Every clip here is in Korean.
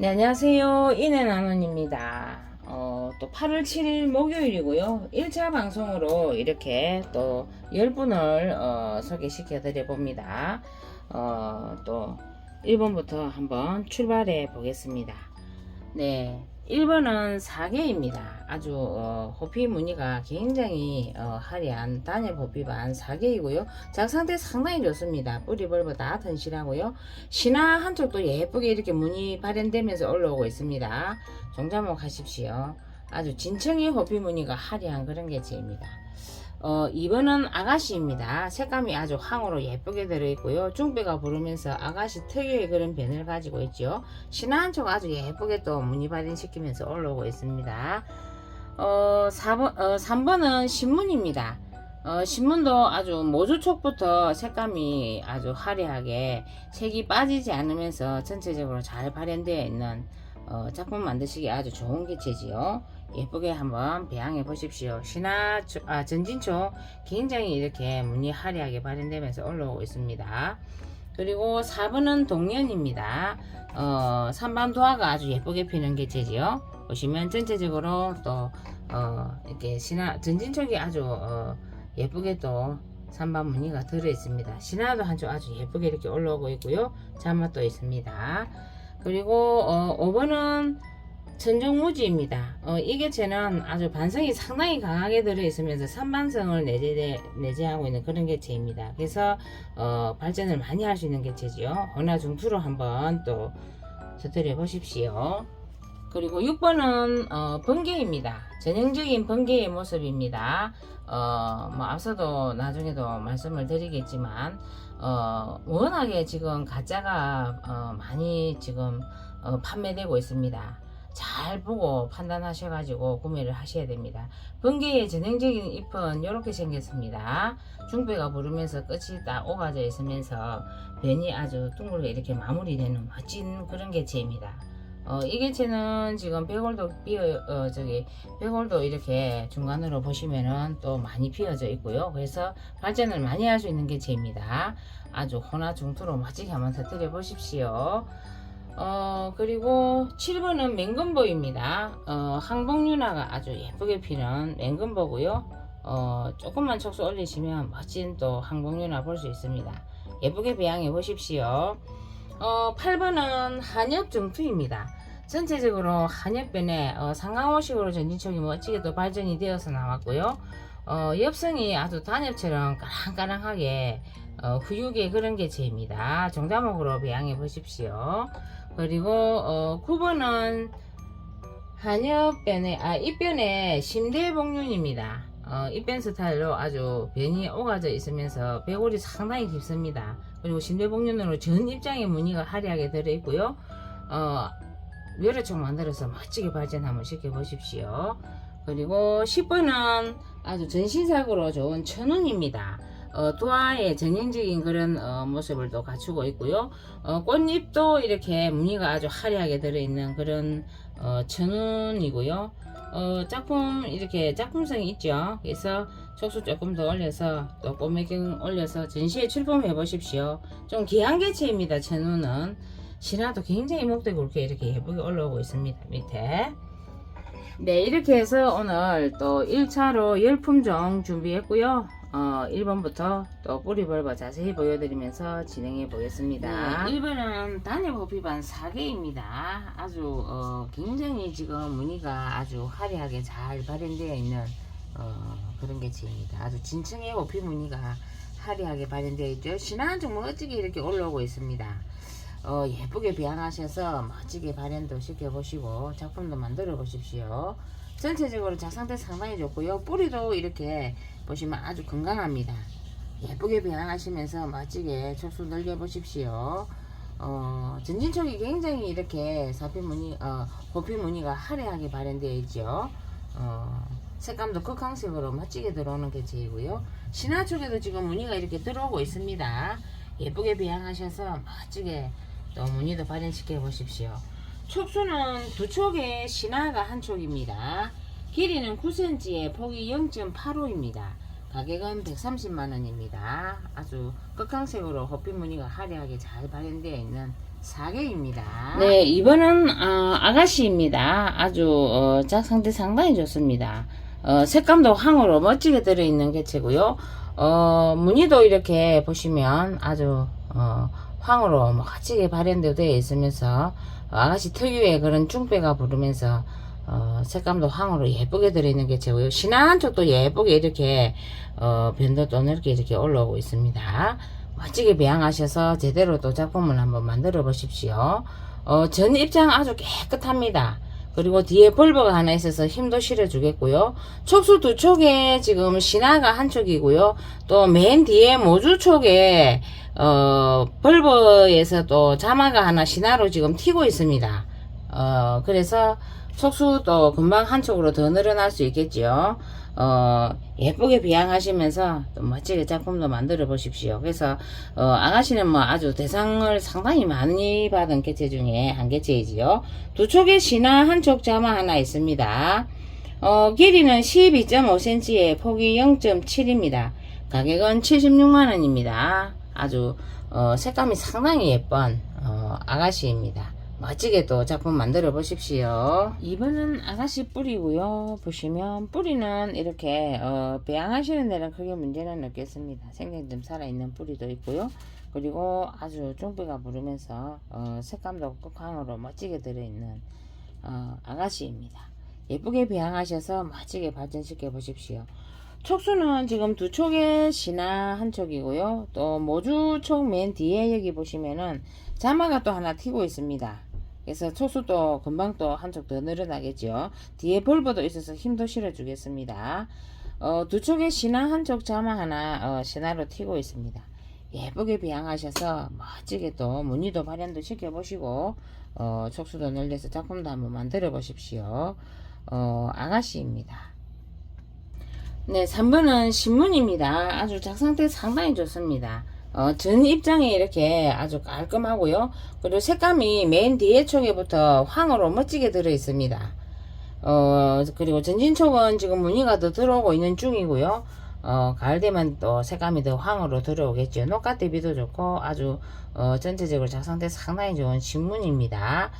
네, 안녕하세요. 이내나눈입니다. 어, 또 8월 7일 목요일이고요. 1차 방송으로 이렇게 또 10분을 어, 소개시켜 드려 봅니다. 어, 또 1번부터 한번 출발해 보겠습니다. 네. 1번은 4개입니다. 아주 어, 호피 무늬가 굉장히 어, 화려한 단일 호피반 4개이고요. 작상태 상당히 좋습니다. 뿌리 벌버 다 튼실하고요. 신화 한쪽도 예쁘게 이렇게 무늬 발현되면서 올라오고 있습니다. 종자목 하십시오. 아주 진청의 호피 무늬가 화려한 그런 개체입니다. 어, 2번은 아가씨입니다. 색감이 아주 황으로 예쁘게 들어있고요. 중배가 부르면서 아가씨 특유의 그런 변을 가지고 있죠. 신화 한쪽 아주 예쁘게 또 무늬 발현시키면서 올라오고 있습니다. 어, 4번, 어, 3번은 신문입니다. 어, 신문도 아주 모주촉부터 색감이 아주 화려하게 색이 빠지지 않으면서 전체적으로 잘 발현되어 있는 어, 작품 만드시기 아주 좋은 개체지요. 예쁘게 한번 배양해 보십시오. 신화, 초- 아, 전진초 굉장히 이렇게 무늬 화려하게 발현되면서 올라오고 있습니다. 그리고 4번은 동년입니다. 어, 삼반도화가 아주 예쁘게 피는 개체지요. 보시면 전체적으로 또, 어, 이렇게 신화, 전진촉이 아주, 어, 예쁘게 또 삼반 무늬가 들어 있습니다. 신화도 한쪽 아주 예쁘게 이렇게 올라오고 있고요. 잔맛도 있습니다. 그리고, 어, 5번은 천정무지입니다. 어, 이 개체는 아주 반성이 상당히 강하게 들어있으면서 산반성을 내재, 내재하고 있는 그런 개체입니다. 그래서 어, 발전을 많이 할 수 있는 개체지요. 어나 중투로 한번 또 터뜨려 보십시오. 그리고 6번은 어, 번개입니다. 전형적인 번개의 모습입니다. 어, 뭐 앞서도 나중에도 말씀을 드리겠지만 어, 워낙에 지금 가짜가 어, 많이 지금 어, 판매되고 있습니다. 잘 보고 판단하셔가지고 구매를 하셔야 됩니다. 번개의 전형적인 잎은 이렇게 생겼습니다. 중배가 부르면서 끝이 딱 오가져 있으면서 변이 아주 둥글게 이렇게 마무리되는 멋진 그런 개체입니다. 어, 이 개체는 지금 백월도 비어, 어, 저기, 백월도 이렇게 중간으로 보시면은 또 많이 피어져 있고요. 그래서 발전을 많이 할 수 있는 개체입니다. 아주 호나 중투로 멋지게 한번 터뜨려 보십시오. 어, 그리고 7번은 맹금보입니다. 어, 항복유나가 아주 예쁘게 피는 맹금보고요. 어, 조금만 촉수 올리시면 멋진 또 항복유나 볼수 있습니다. 예쁘게 배양해 보십시오. 어, 8번은 한엽 중투입니다. 전체적으로 한엽변에 어, 상강호식으로 전진촉이 멋지게 또 발전이 되어서 나왔고요. 어, 엽성이 아주 단엽처럼 까랑까랑하게 어, 후육의 그런 개체입니다. 종자목으로 배양해 보십시오. 그리고 어, 9번은 한엽변의 아 입변의 심대복륜입니다. 어, 입변 스타일로 아주 변이 오가져 있으면서 배골이 상당히 깊습니다. 그리고 심대복륜으로 전 입장의 무늬가 화려하게 들어있고요. 어, 묘려총 만들어서 멋지게 발전 한번 시켜보십시오. 그리고 10번은 아주 전신삭으로 좋은 천운입니다. 어, 도화의 전형적인 그런 어, 모습을 또 갖추고 있고요. 어, 꽃잎도 이렇게 무늬가 아주 화려하게 들어있는 그런 어, 천운이고요. 어, 작품 이렇게 작품성이 있죠. 그래서 촉수 조금 더 올려서 또 꼬매경 올려서 전시에 출품해 보십시오. 좀 귀한 개체입니다. 천운은 신화도 굉장히 목대 굵게 이렇게 예쁘게 올라오고 있습니다. 밑에. 네, 이렇게 해서 오늘 또 1차로 열품종 준비했고요. 어, 1번부터 또 뿌리 벌버 자세히 보여드리면서 진행해 보겠습니다. 1번은 단일 호피반 4개입니다. 아주 어, 굉장히 지금 무늬가 아주 화려하게 잘 발현되어 있는 어, 그런 개체입니다. 아주 진층의 호피 무늬가 화려하게 발현되어 있죠. 신화 한쪽 멋지게 이렇게 올라오고 있습니다. 어, 예쁘게 배양하셔서 멋지게 발현도 시켜보시고 작품도 만들어 보십시오. 전체적으로 작상태 상당히 좋고요. 뿌리도 이렇게 보시면 아주 건강합니다. 예쁘게 배양하시면서 멋지게 촉수 늘려 보십시오. 어, 전진촉이 굉장히 이렇게 사피 무늬, 어, 호피 무늬가 화려하게 발현되어 있죠. 어, 색감도 극황색으로 멋지게 들어오는 개체이고요. 신화 쪽에도 지금 무늬가 이렇게 들어오고 있습니다. 예쁘게 배양하셔서 멋지게 또 무늬도 발현시켜 보십시오. 촉수는 두 촉에 신화가 한 촉입니다. 길이는 9cm에 폭이 0.85입니다. 가격은 130만원입니다. 아주 극강색으로 호피 무늬가 화려하게 잘 발현되어 있는 4개입니다. 네, 이번은 어, 아가씨입니다. 아주 어, 짝 상태 상당히 좋습니다. 어, 색감도 황으로 멋지게 들어있는 개체고요. 어, 무늬도 이렇게 보시면 아주 어, 황으로 멋지게 발현되어 있으면서 어, 아가씨 특유의 그런 중배가 부르면서 어, 색감도 황으로 예쁘게 들어있는 개체고요. 신한 쪽도 예쁘게 이렇게 어, 변도도 넓게 이렇게 올라오고 있습니다. 멋지게 배양하셔서 제대로 또 작품을 한번 만들어 보십시오. 어, 전 입장 아주 깨끗합니다. 그리고 뒤에 벌버가 하나 있어서 힘도 실어주겠고요. 촉수 두 촉에 지금 신화가 한 촉이고요. 또 맨 뒤에 모주 촉에 어, 벌버에서 또 자마가 하나 신화로 지금 튀고 있습니다. 어, 그래서 촉수도 금방 한 촉으로 더 늘어날 수 있겠죠. 어, 예쁘게 비양하시면서 또 멋지게 작품도 만들어 보십시오. 그래서, 어, 아가씨는 뭐 아주 대상을 상당히 많이 받은 개체 중에 한 개체이지요. 두 촉에 신화 한 촉 자마 하나 있습니다. 어, 길이는 12.5cm에 폭이 0.7입니다. 가격은 76만원입니다. 아주, 어, 색감이 상당히 예쁜, 어, 아가씨입니다. 멋지게 또 작품 만들어 보십시오. 이번은 아가씨 뿌리고요. 보시면 뿌리는 이렇게 어, 배양하시는 데는 크게 문제는 없겠습니다. 생장 좀 살아있는 뿌리도 있고요. 그리고 아주 중배가 부르면서 어, 색감도 끝광으로 멋지게 들어있는 어, 아가씨입니다. 예쁘게 배양하셔서 멋지게 발전시켜 보십시오. 촉수는 지금 두 촉에 신화 한 촉이고요. 또 모주 촉 맨 뒤에 여기 보시면은 자마가 또 하나 튀고 있습니다. 그래서 촉수도 금방 또 한쪽 더 늘어나겠죠. 뒤에 볼버도 있어서 힘도 실어주겠습니다. 어, 두 촉에 신화 한쪽 자마 하나 어, 신화로 튀고 있습니다. 예쁘게 비양하셔서 멋지게 또 무늬도 발현도 시켜보시고 어, 촉수도 늘려서 작품도 한번 만들어 보십시오. 어, 아가씨입니다. 네, 3번은 신문입니다. 아주 작상태 상당히 좋습니다. 어, 전 입장에 이렇게 아주 깔끔하고요. 그리고 색감이 맨 뒤에 촉에부터 황으로 멋지게 들어 있습니다. 어, 그리고 전진촉은 지금 무늬가 더 들어오고 있는 중이고요. 어, 가을 되면 또 색감이 더 황으로 들어오겠죠. 녹화 대비도 좋고 아주 어, 전체적으로 작상태 상당히 좋은 신문입니다.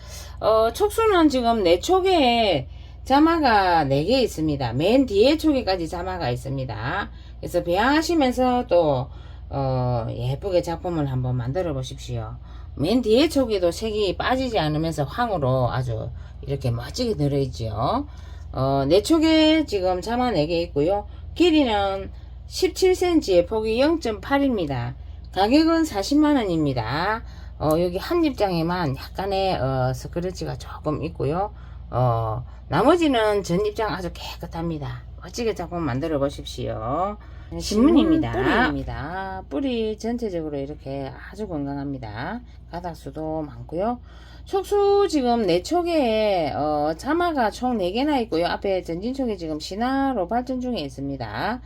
어, 촉수는 지금 내 촉에 자마가 4개 있습니다. 맨 뒤에 촉에까지 자마가 있습니다. 그래서 배양하시면서 또 어, 예쁘게 작품을 한번 만들어 보십시오. 맨 뒤에 촉에도 색이 빠지지 않으면서 황으로 아주 이렇게 멋지게 들어있죠. 어, 내 촉에 지금 자마 4개 있고요. 길이는 17cm에 폭이 0.8입니다. 가격은 40만원입니다. 어, 여기 한 입장에만 약간의 어, 스크래치가 조금 있고요. 어, 나머지는 전 입장 아주 깨끗합니다. 멋지게 작품 만들어 보십시오. 신문입니다. 뿌리입니다. 뿌리 전체적으로 이렇게 아주 건강합니다. 가닥수도 많고요. 촉수 지금 네 촉에 어, 자마가 총 4개나 있고요. 앞에 전진촉에 지금 신화로 발전 중에 있습니다.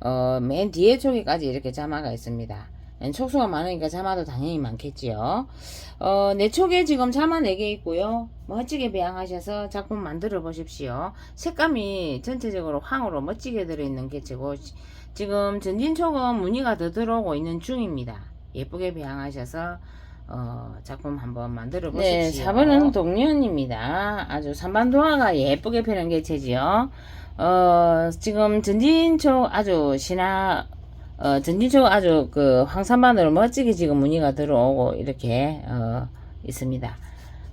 어, 맨 뒤에 촉에까지 이렇게 자마가 있습니다. 촉수가 많으니까 자마도 당연히 많겠지요. 어, 내 촉에 지금 자마 4개 있고요. 멋지게 배양하셔서 작품 만들어 보십시오. 색감이 전체적으로 황으로 멋지게 들어있는 개체고 지금 전진촉은 무늬가 더 들어오고 있는 중입니다. 예쁘게 배양하셔서 어, 작품 한번 만들어 보십시오. 네, 4번은 동년입니다. 아주 삼반도화가 예쁘게 펴는 개체지요. 어, 지금 전진촉 아주 신화 어, 전진촉 아주 그 황산반으로 멋지게 지금 무늬가 들어오고 이렇게 어, 있습니다.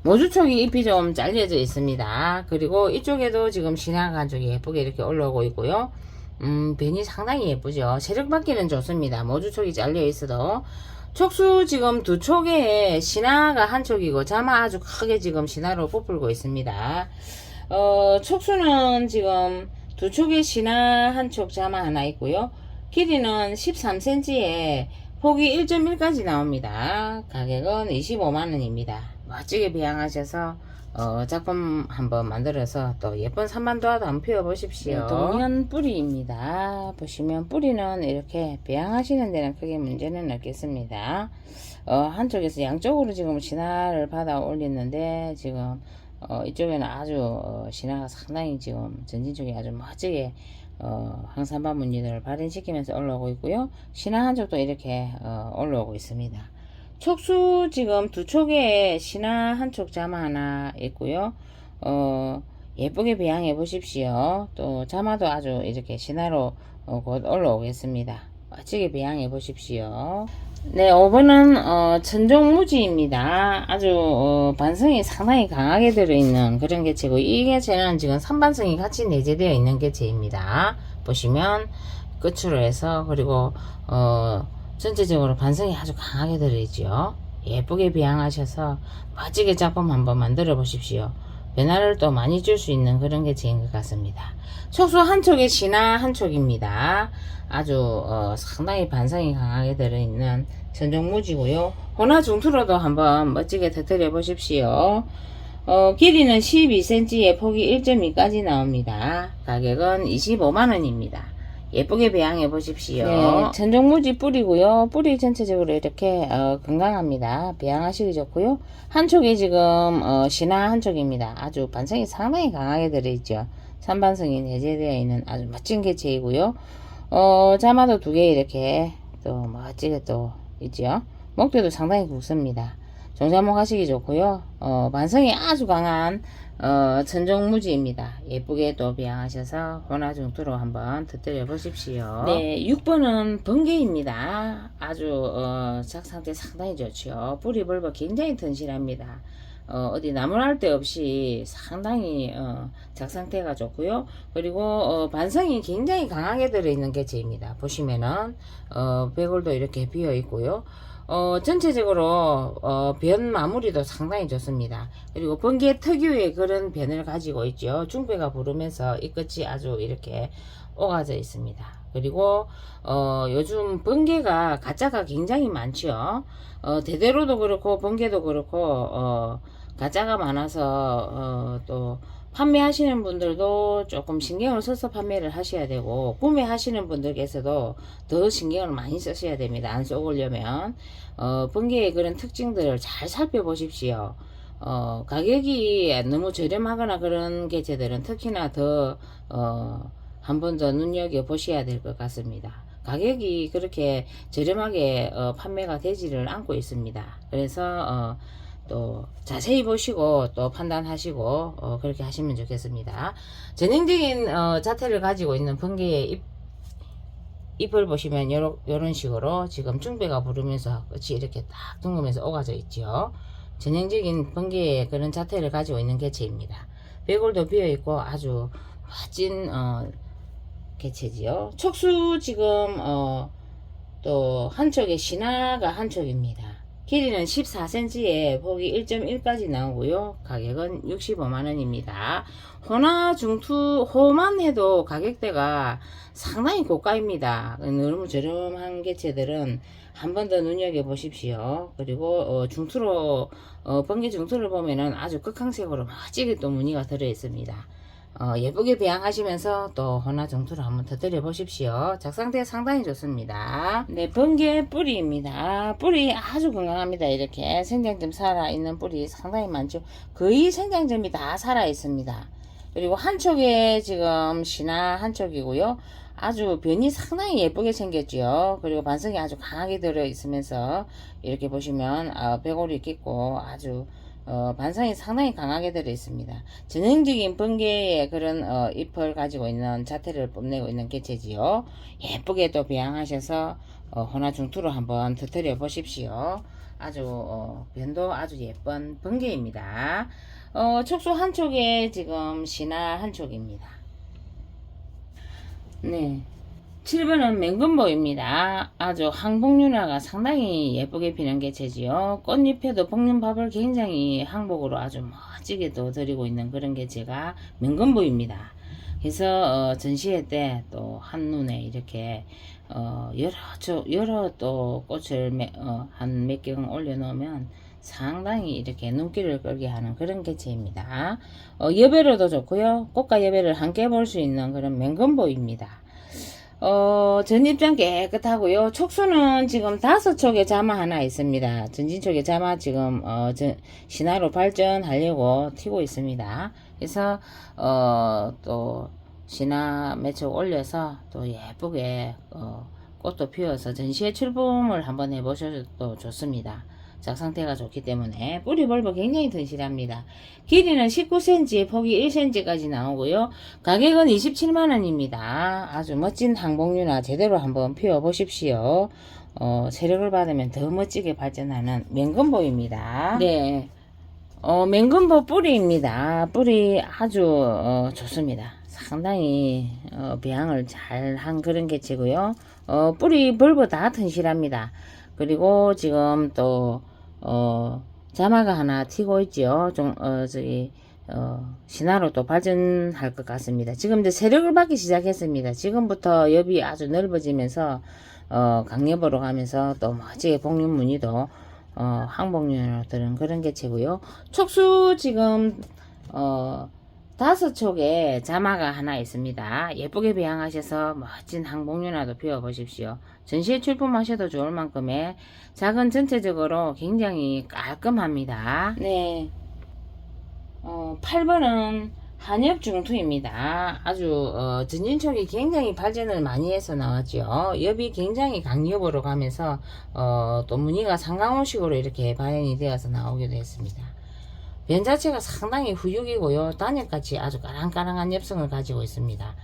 모주촉이 잎이 좀 잘려져 있습니다. 그리고 이쪽에도 지금 신화 가죽이 예쁘게 이렇게 올라오고 있고요. 음, 변이 상당히 예쁘죠. 세력 받기는 좋습니다. 모주촉이 잘려 있어도. 촉수 지금 두 촉에 신화가 한 촉이고 자마 아주 크게 지금 신화로 뽑불고 있습니다. 어, 촉수는 지금 두 촉에 신화 한 촉 자마 하나 있고요. 길이는 13cm에 폭이 1.1까지 나옵니다. 가격은 25만원입니다. 멋지게 배양하셔서 어, 작품 한번 만들어서 또 예쁜 삼반도화도 한번 피워보십시오. 동년 뿌리입니다. 보시면 뿌리는 이렇게 배양하시는 데는 크게 문제는 없겠습니다. 어, 한쪽에서 양쪽으로 지금 진화를 받아 올리는데 지금 어, 이쪽에는 아주 어, 진화가 상당히 지금 전진 쪽에 아주 멋지게 어, 항산화 무늬들을 발현시키면서 올라오고 있고요. 신화 한쪽도 이렇게 어, 올라오고 있습니다. 촉수 지금 두 촉에 신화 한 촉 자마 하나 있고요. 어, 예쁘게 배양해 보십시오. 또 자마도 아주 이렇게 신화로 어, 곧 올라오겠습니다. 멋지게 배양해 보십시오. 네, 5번은 어, 천종무지입니다. 아주 어, 반성이 상당히 강하게 들어있는 그런 개체고 이 개체는 지금 3반성이 같이 내재되어 있는 개체입니다. 보시면 끝으로 해서 그리고 어, 전체적으로 반성이 아주 강하게 들어있죠. 예쁘게 배양하셔서 멋지게 작품 한번 만들어 보십시오. 변화를 또 많이 줄 수 있는 그런 개체인 것 같습니다. 촉수 한 촉에 진화 한 촉입니다. 아주 어, 상당히 반성이 강하게 들어있는 전종무지고요. 호나 중투로도 한번 멋지게 터뜨려 보십시오. 어, 길이는 12cm에 폭이 1.2까지 나옵니다. 가격은 25만원입니다. 예쁘게 배양해 보십시오. 네, 전종무지 뿌리고요. 뿌리 전체적으로 이렇게 어, 건강합니다. 배양하시기 좋고요. 한쪽이 지금 어, 신화 한쪽입니다. 아주 반성이 상당히 강하게 들어있죠. 산반성이 내재되어 있는 아주 멋진 개체이고요. 어, 자마도 두 개 이렇게 또 멋지게 또 있죠. 목대도 상당히 굵습니다. 종자목 하시기 좋고요. 어, 반성이 아주 강한 어, 천종무지입니다. 예쁘게 또 배양하셔서 혼화중투로 한번 터뜨려 보십시오. 네, 6번은 번개입니다. 아주 어, 작상태 상당히 좋죠. 뿌리 벌버 굉장히 튼실합니다. 어, 어디 나무랄 데 없이 상당히 어, 작상태가 좋고요. 그리고 어, 반성이 굉장히 강하게 들어있는 개체입니다. 보시면은 어, 배골도 이렇게 비어 있고요. 어, 전체적으로 어, 변 마무리도 상당히 좋습니다. 그리고 번개 특유의 그런 변을 가지고 있죠. 중배가 부르면서 이 끝이 아주 이렇게 오가져 있습니다. 그리고 어, 요즘 번개가 가짜가 굉장히 많죠. 어, 대대로도 그렇고 번개도 그렇고 어, 가짜가 많아서 어, 또 판매하시는 분들도 조금 신경을 써서 판매를 하셔야 되고 구매하시는 분들께서도 더 신경을 많이 쓰셔야 됩니다. 안 쏘으려면 어, 번개의 그런 특징들을 잘 살펴보십시오. 어, 가격이 너무 저렴하거나 그런 개체들은 특히나 더 어, 한 번 더 눈여겨 보셔야 될 것 같습니다. 가격이 그렇게 저렴하게 어, 판매가 되지를 않고 있습니다. 그래서 어, 또 자세히 보시고 또 판단하시고 어, 그렇게 하시면 좋겠습니다. 전형적인 어, 자태를 가지고 있는 번개의 잎, 잎을 보시면 요런 식으로 지금 중배가 부르면서 끝이 이렇게 딱 둥그면서 오가져 있죠. 전형적인 번개의 그런 자태를 가지고 있는 개체입니다. 배골도 비어 있고 아주 멋진 어, 개체지요. 촉수 지금 어, 또 한쪽에 신화가 한쪽입니다. 길이는 14cm에 폭이 1.1까지 나오고요. 가격은 65만원입니다. 호나 중투 호만 해도 가격대가 상당히 고가입니다. 너무 저렴한 개체들은 한 번 더 눈여겨보십시오. 그리고 어, 중투로 어, 번개 중투를 보면은 아주 극강색으로 멋지게 또 무늬가 들어있습니다. 어, 예쁘게 배양하시면서 또 호나 정투를 한번 터뜨려 보십시오. 작상태 상당히 좋습니다. 네, 번개 뿌리입니다. 뿌리 아주 건강합니다. 이렇게 생장점 살아있는 뿌리 상당히 많죠. 거의 생장점이 다 살아있습니다. 그리고 한쪽에 지금 신화 한쪽이고요. 아주 변이 상당히 예쁘게 생겼죠. 그리고 반성이 아주 강하게 들어 있으면서 이렇게 보시면 어, 배골이 깊고 아주 어, 반성이 상당히 강하게 들어 있습니다. 전형적인 번개의 그런 어, 잎을 가지고 있는 자태를 뽐내고 있는 개체지요. 예쁘게 또 배양하셔서 어, 호나중투로 한번 터뜨려 보십시오. 아주 어, 변도 아주 예쁜 번개입니다. 어, 촉수 한 쪽에 지금 신화 한 쪽입니다. 네. 7번은 맹금보입니다. 아주 항복륜화가 상당히 예쁘게 피는 개체지요. 꽃잎에도 볶는밥을 굉장히 항복으로 아주 멋지게 또 드리고 있는 그런 개체가 맹금보입니다. 그래서 어, 전시회 때 또 한눈에 이렇게 어, 여러 저, 여러 또 꽃을 어, 한몇 경 올려놓으면 상당히 이렇게 눈길을 끌게 하는 그런 개체입니다. 어, 여배로도 좋고요. 꽃과 여배를 함께 볼 수 있는 그런 맹금보입니다. 어, 전입장 깨끗하고요. 촉수는 지금 다섯 촉에 자마 하나 있습니다. 전진 촉에 자마 지금, 어, 전, 신화로 발전하려고 튀고 있습니다. 그래서, 어, 또, 신화 몇촉 올려서 또 예쁘게, 어, 꽃도 피워서 전시회 출범을 한번 해보셔도 좋습니다. 작 상태가 좋기 때문에 뿌리 벌브 굉장히 튼실합니다. 길이는 19cm, 폭이 1cm까지 나오고요. 가격은 27만원입니다. 아주 멋진 항복류나 제대로 한번 피워보십시오. 어, 세력을 받으면 더 멋지게 발전하는 맹금보입니다. 네. 어, 맹금보 뿌리입니다. 뿌리 아주 어, 좋습니다. 상당히 어, 배양을 잘 한 그런 개체고요. 어, 뿌리 벌브 다 튼실합니다. 그리고 지금 또 어, 자마가 하나 튀고 있지요. 좀 어, 저기 어, 신화로 또 발전할 것 같습니다. 지금 이제 세력을 받기 시작했습니다. 지금부터 엽이 아주 넓어지면서 어, 강엽으로 가면서 또 멋지게 복륜 무늬도 어, 항복륜으로 들은 그런 개체고요. 촉수 지금 어, 다섯 촉에 자마가 하나 있습니다. 예쁘게 배양하셔서 멋진 항복륜화도 피워보십시오. 전시에 출품하셔도 좋을 만큼의 작은 전체적으로 굉장히 깔끔합니다. 네. 어, 8번은 한엽 중투입니다. 아주 어, 전진촉이 굉장히 발전을 많이 해서 나왔죠. 엽이 굉장히 강엽으로 가면서 어, 또 무늬가 상강호식으로 이렇게 발현이 되어서 나오기도 했습니다. 변 자체가 상당히 후육이고요. 단엽같이 아주 까랑까랑한 엽성을 가지고 있습니다.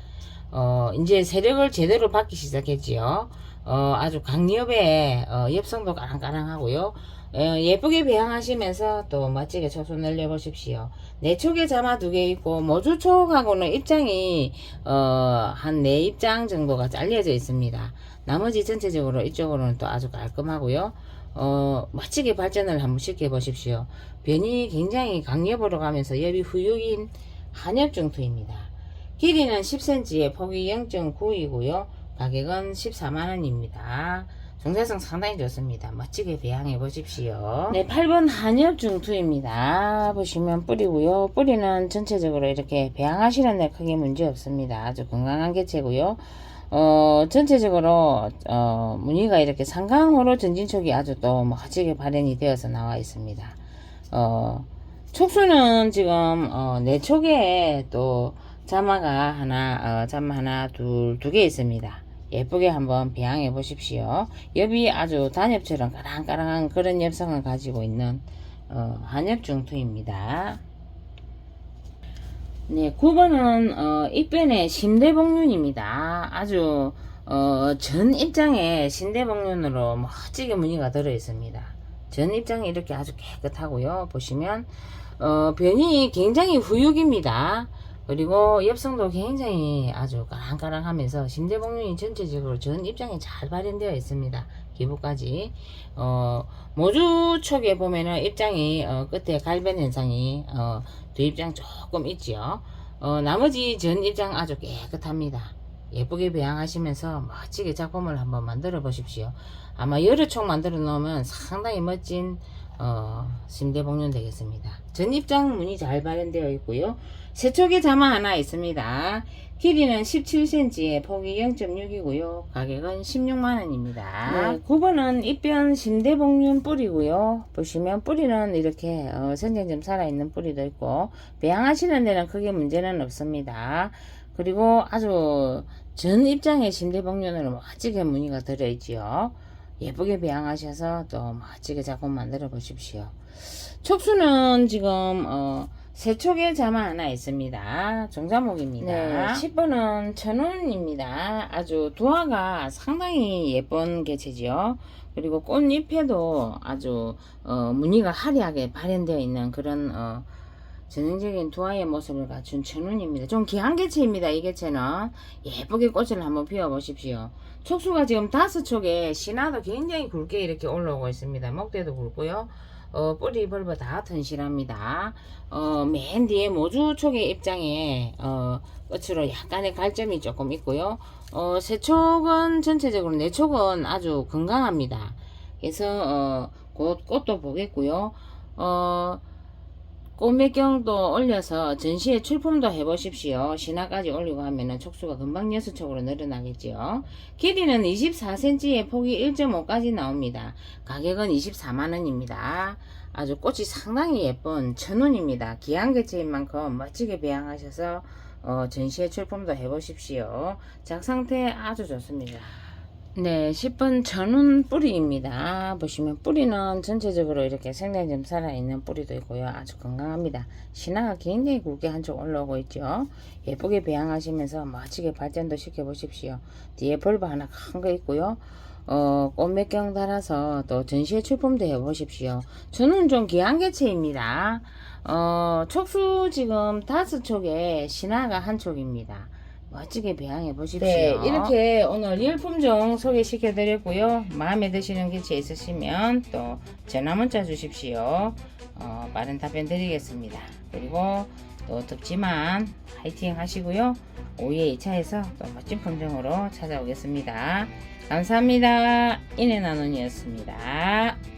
어, 이제 세력을 제대로 받기 시작했지요. 어, 아주 강엽의 어, 엽성도 까랑까랑하고요. 어, 예쁘게 배양하시면서 또 멋지게 초소 늘려보십시오. 내촉에 자마 두 개 있고 모주촉하고는 입장이 어, 한 네 입장 정도가 잘려져 있습니다. 나머지 전체적으로 이쪽으로는 또 아주 깔끔하고요. 어, 멋지게 발전을 한번 시켜보십시오. 변이 굉장히 강엽으로 가면서 엽이 후육인 한엽 중투입니다. 길이는 10cm에 폭이 0.9이고요. 가격은 14만원입니다. 정체성 상당히 좋습니다. 멋지게 배양해 보십시오. 네, 8번 한엽 중투입니다. 보시면 뿌리고요. 뿌리는 전체적으로 이렇게 배양하시는 데 크게 문제 없습니다. 아주 건강한 개체고요. 어, 전체적으로, 어, 무늬가 이렇게 상강으로 전진촉이 아주 또 멋지게 발현이 되어서 나와 있습니다. 어, 촉수는 지금, 어, 네 촉에 또 자마가 하나, 어, 자마 하나, 둘, 두 개 있습니다. 예쁘게 한번 배양해 보십시오. 엽이 아주 단엽처럼 까랑까랑한 그런 엽성을 가지고 있는, 어, 한엽 중투입니다. 네, 9번은 어, 입변의 신대복륜입니다. 아주 어, 전 입장에 신대복륜으로 멋지게 무늬가 들어 있습니다. 전 입장이 이렇게 아주 깨끗하고요. 보시면 어, 변이 굉장히 후육입니다. 그리고 엽성도 굉장히 아주 까랑까랑하면서 신대복륜이 전체적으로 전 입장에 잘 발현되어 있습니다. 기부까지 어, 모주 촉에 보면은 입장이 어, 끝에 갈변 현상이 어, 두 입장 조금 있지요. 어, 나머지 전 입장 아주 깨끗합니다. 예쁘게 배양하시면서 멋지게 작품을 한번 만들어 보십시오. 아마 여러 촉 만들어 놓으면 상당히 멋진 어, 심대 복륜 되겠습니다. 전 입장 문이 잘 발현되어 있고요. 세 촉에 자마 하나 있습니다. 길이는 17cm에 폭이 0.6이고요. 가격은 16만원입니다. 네, 9번은 입변 심대 복륜 뿌리고요. 보시면 뿌리는 이렇게 어, 선생점 살아있는 뿌리도 있고 배양하시는 데는 크게 문제는 없습니다. 그리고 아주 전 입장의 심대 복륜으로 멋지게 무늬가 들어있지요. 예쁘게 배양하셔서 또 멋지게 작품 만들어 보십시오. 촉수는 지금 어, 세촉의 자마 하나 있습니다. 종자목입니다. 네, 10번은 천원입니다. 아주 도화가 상당히 예쁜 개체지요. 그리고 꽃잎에도 아주 어, 무늬가 화려하게 발현되어 있는 그런 어, 전형적인 두화의 모습을 갖춘 천운입니다. 좀 귀한 개체입니다. 이 개체는 예쁘게 꽃을 한번 피워보십시오. 촉수가 지금 다섯 촉에 신화도 굉장히 굵게 이렇게 올라오고 있습니다. 목대도 굵고요. 어, 뿌리 벌버 다 튼실합니다. 어, 맨 뒤에 모주 촉의 입장에 어, 끝으로 약간의 갈점이 조금 있고요. 어, 세 촉은 전체적으로 네 촉은 아주 건강합니다. 그래서 어, 곧 꽃도 보겠고요. 어, 꽃매경도 올려서 전시에 출품도 해보십시오. 신화까지 올리고 하면은 촉수가 금방 여섯 촉으로 늘어나겠지요. 길이는 24cm에 폭이 1.5까지 나옵니다. 가격은 24만원입니다. 아주 꽃이 상당히 예쁜 천원입니다. 귀한 개체인 만큼 멋지게 배양하셔서 어, 전시에 출품도 해보십시오. 작 상태 아주 좋습니다. 네, 10번 전운 뿌리입니다. 보시면 뿌리는 전체적으로 이렇게 생장 좀 살아있는 뿌리도 있고요. 아주 건강합니다. 신화가 굉장히 굵게 한쪽 올라오고 있죠. 예쁘게 배양하시면서 멋지게 발전도 시켜보십시오. 뒤에 벌브 하나 큰 거 있고요. 어, 꽃몇경 달아서 또 전시회 출품도 해보십시오. 저는 좀 귀한 개체입니다. 어, 촉수 지금 다섯 촉에 신화가 한 촉입니다. 멋지게 배양해 보십시오. 네, 이렇게 오늘 열품종 소개시켜 드렸고요. 마음에 드시는 개체 있으시면 또 전화 문자 주십시오. 어, 빠른 답변 드리겠습니다. 그리고 또 덥지만 화이팅 하시고요. 5회 2차에서 또 멋진 품종으로 찾아오겠습니다. 감사합니다. 인해 나눈이었습니다.